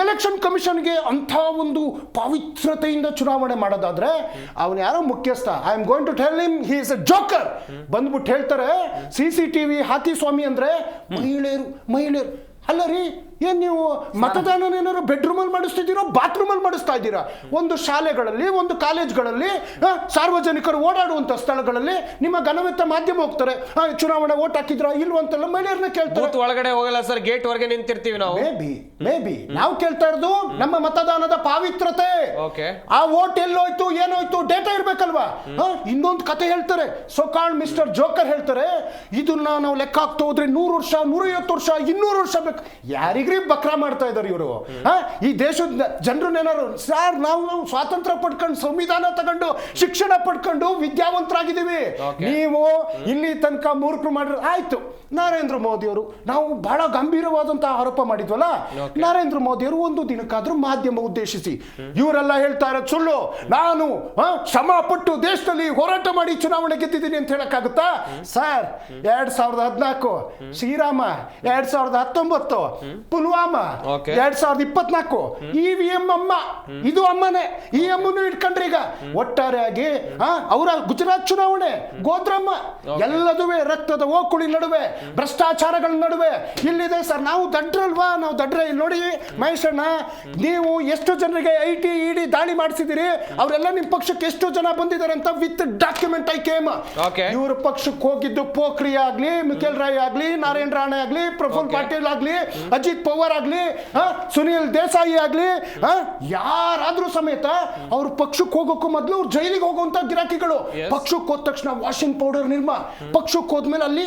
Election ಕಮಿಷನ್ಗೆ ಅಂಥ ಒಂದು ಪವಿತ್ರತೆಯಿಂದ ಚುನಾವಣೆ ಮಾಡೋದಾದ್ರೆ ಅವನು ಯಾರೋ ಮುಖ್ಯಸ್ಥ. I am going to tell him he is a joker ಬಂದ್ಬಿಟ್ಟು ಹೇಳ್ತಾರೆ ಸಿ ಸಿ ಟಿ ವಿ ಸ್ವಾಮಿ ಅಂದ್ರೆ ಮಹಿಳೆಯರು ಮಹಿಳೆಯರು. ಅಲ್ಲ ರೀ ಏನ್ ನೀವು ಮತದಾನ ಏನಾದ್ರು ಬೆಡ್ರೂಮಲ್ಲಿ ಮಾಡಿಸ್ತಿದ್ದೀರೋ? ಬಾತ್ರೂಮಲ್ಲಿ ಮಾಡಿಸ್ತಾ ಇದ್ದೀರಾ? ಒಂದು ಶಾಲೆಗಳಲ್ಲಿ ಒಂದು ಕಾಲೇಜ್ಗಳಲ್ಲಿ ಸಾರ್ವಜನಿಕರು ಓಡಾಡುವಂತ ಸ್ಥಳಗಳಲ್ಲಿ ನಿಮ್ಮ ಘನವೆತ್ತ ಮಾಧ್ಯಮ ಹೋಗ್ತಾರೆ. ಚುನಾವಣೆ ಓಟ್ ಹಾಕಿದ್ರ ಇಲ್ವ ಅಂತೆಲ್ಲ ಮಹಿಳೆಯರನ್ನ ಕೇಳ್ತಾರೆ. ಒಳಗಡೆ ಹೋಗಲ್ಲ ಸರ್ ಗೇಟ್ ಹೊರಗೆ ನಿಂತಿರ್ತೀವಿ ನಾವು. ಮೇ ಬಿ ಮೇ ಬಿ ನಾವು ಕೇಳ್ತಾ ಇರೋದು ನಮ್ಮ ಮತದಾನದ ಪಾವಿತ್ರತೆ ಓಕೆ ಆ ವೋಟ್ ಎಲ್ಲೋಯ್ತು ಏನೋಯ್ತು ಡೇಟಾ ಇರ್ಬೇಕಲ್ವಾ? ಇನ್ನೊಂದು ಕತೆ ಹೇಳ್ತಾರೆ. ಸೊಕಾಳ್ ಮಿಸ್ಟರ್ ಜೋಕರ್ ಹೇಳ್ತಾರೆ ಇದನ್ನ ನಾವು ಲೆಕ್ಕ ಹಾಕ್ತಾ ಹೋದ್ರೆ ನೂರು ವರ್ಷ ನೂರೈವತ್ತು ವರ್ಷ ಇನ್ನೂರು ವರ್ಷ ಬೇಕು. ಯಾರಿಗ್ರಿ ಬಕ್ರಾ ಮಾಡ್ತಾ ಇದ್ದಾರೆ ಇವರು. ಈ ದೇಶದ ಜನರನ್ನೇನಾರು ಸರ್ ನಾವು ನಾವು ಸ್ವಾತಂತ್ರ್ಯ ಪಡ್ಕೊಂಡು ಸಂವಿಧಾನ ತಗೊಂಡು ಶಿಕ್ಷಣ ಪಡ್ಕೊಂಡು ವಿದ್ಯಾವಂತರಾಗಿದ್ದೀವಿ. ನೀವು ಇಲ್ಲಿ ತನಕ ಮೂರ್ಖರು ಮಾಡಿರೋ ಆಯ್ತು. ನರೇಂದ್ರ ಮೋದಿ ಅವರು ನಾವು ಬಹಳ ಗಂಭೀರವಾದಂತಹ ಆರೋಪ ಮಾಡಿದ್ವಲ್ಲ? ನರೇಂದ್ರ ಮೋದಿ ಅವರು ಒಂದು ದಿನಕ್ಕಾದ್ರೂ ಮಾಧ್ಯಮ ಉದ್ದೇಶಿಸಿ. ಇವರೆಲ್ಲ ಹೇಳ್ತಾ ಇರೋದು ಸುಳ್ಳು. ನಾನು ಶ್ರಮ ಪಟ್ಟು ದೇಶದಲ್ಲಿ ಹೋರಾಟ ಮಾಡಿ ಚುನಾವಣೆ ಗೆದ್ದಿದ್ದೀನಿ ಅಂತ ಹೇಳಕ್ಕಾಗುತ್ತಾ? ಸರ್ ಎರಡ್ ಸಾವಿರದ ಹದಿನಾಲ್ಕು ಶ್ರೀರಾಮ ಎರಡ್ ಸಾವಿರದ ಹತ್ತೊಂಬತ್ತು ಪುಲ್ವಾಮ. ಎರಡ್ ಸಾವಿರದ ಇಪ್ಪತ್ನಾಲ್ಕು. ಇ ವಿ ಎಂ ಅಮ್ಮ. ಇದು ಅಮ್ಮನೇ. ಈ ಅಮ್ಮನು ಇಟ್ಕೊಂಡ್ರಿ ಈಗ ಒಟ್ಟಾರೆಯಾಗಿ ಅವರ ಗುಜರಾತ್ ಚುನಾವಣೆ ಗೋದ್ರಮ್ಮ. ಎಲ್ಲದುವೆ ರಕ್ತದ ಓಕುಳಿ ನಡುವೆ ಭ್ರಷ್ಟಾಚಾರಗಳ ನಡುವೆ. ಇಲ್ಲಿದೆ ಸರ್ ನಾವು ದಡ್ರಲ್ವಾ? ನಾವು ದಡ್ರ ಇಲ್ಲಿ ನೋಡಿ ಮಹೇಶಣ್ಣ ನೀವು ಎಷ್ಟು ಜನರಿಗೆ ಐ ಟಿ ಇಡಿ ದಾಳಿ ಮಾಡಿಸಿದಿರಿ? ಅವರೆಲ್ಲ ನಿಮ್ಮ ಪಕ್ಷಕ್ಕೆ ಎಷ್ಟು ಜನ ಬಂದಿದ್ದಾರೆ ಅಂತ ವಿತ್ ಡಾಕ್ಯುಮೆಂಟ್ ಐ ಕೇಮ್. ಇವ್ರ ಪಕ್ಷಕ್ಕೆ ಹೋಗಿದ್ದು ಪೋಖ್ರಿ ಆಗ್ಲಿ ಮಿಖೇಲ್ ರಾಯ್ ಆಗ್ಲಿ ನಾರಾಯಣ್ ರಾಣೆ ಆಗ್ಲಿ ಪ್ರಫುಲ್. ಪಾಟೀಲ್ ಆಗ್ಲಿ ಅಜಿತ್ ಪವಾರ್ ಆಗಲಿ ಸುನಿಲ್ ದೇಸಾಯಿ ಆಗಲಿ ಯಾರಾದರೂ ಯಾರಾದ್ರೂ ಸಮೇತ ಅವ್ರ ಪಕ್ಷಕ್ಕೆ ಹೋಗೋಕ್ಕೂ ಮೊದಲು ಅವ್ರು ಜೈಲಿಗೆ ಹೋಗುವಂತ ಗಿರಾಕಿಗಳು. ಪಕ್ಷಕ್ಕೆ ಹೋದ ತಕ್ಷಣ ವಾಷಿಂಗ್ ಪೌಡರ್ ನಿರ್ಮಾ. ಪಕ್ಷಕ್ಕೆ ಹೋದ್ಮೇಲೆ ಅಲ್ಲಿ